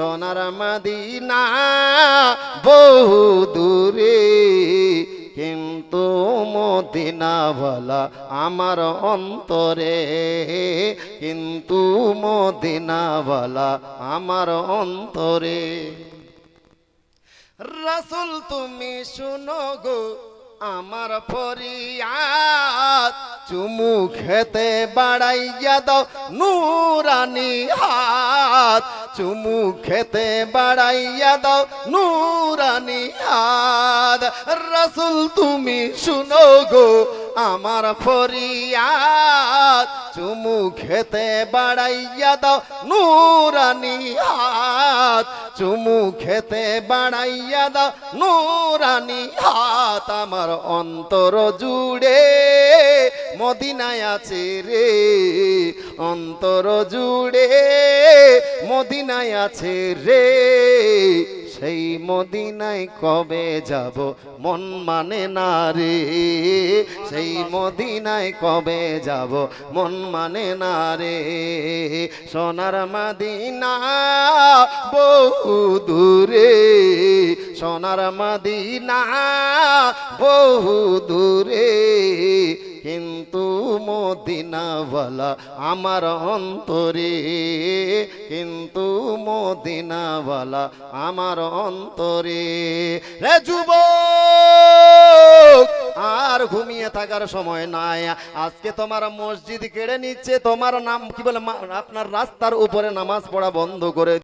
সোনার মদিনা বহু দূরে। কিন্তু মদিনাওয়ালা আমার অন্তরে। কিন্তু মদিনাওয়ালা আমার অন্তরে। রাসুল তুমি শুনো গো আমার ফরিয়াদ। চুমু খেতে বাড়াইয়া দাও নুরানি হাত। চুমু খেতে বাড়াইয়া দাও নুরানি হাত রাসুল, তুমি শুনো গো, আমার ফরিয়াদ। চুমু খেতে বাড়াইয়া দাও নুরানি হাত চুমু খেতে বাড়াইয়া দাও নুরানি হাত আমার অন্তর জুড়ে মদিনায় আছে রে, অন্তর জুড়ে মদিনায় আছে রে। সেই মদিনায় কবে যাব মন মানে না রে। সেই মদিনায় কবে যাব মন মানে না রে। সোনার মদিনা বহু দূরে। সোনার মদিনা বহু দূরে। কিন্তু মদিনাওয়ালা আমার অন্তরে, কিন্তু মদিনাওয়ালা আমার অন্তরে। রে যুবক, আর ঘুমিয়ে থাকার সময় নাই। আজকে তোমার মসজিদ কেড়ে নিচ্ছে, তোমার নাম কি বলে আপনার রাস্তার উপরে নামাজ পড়া বন্ধ করে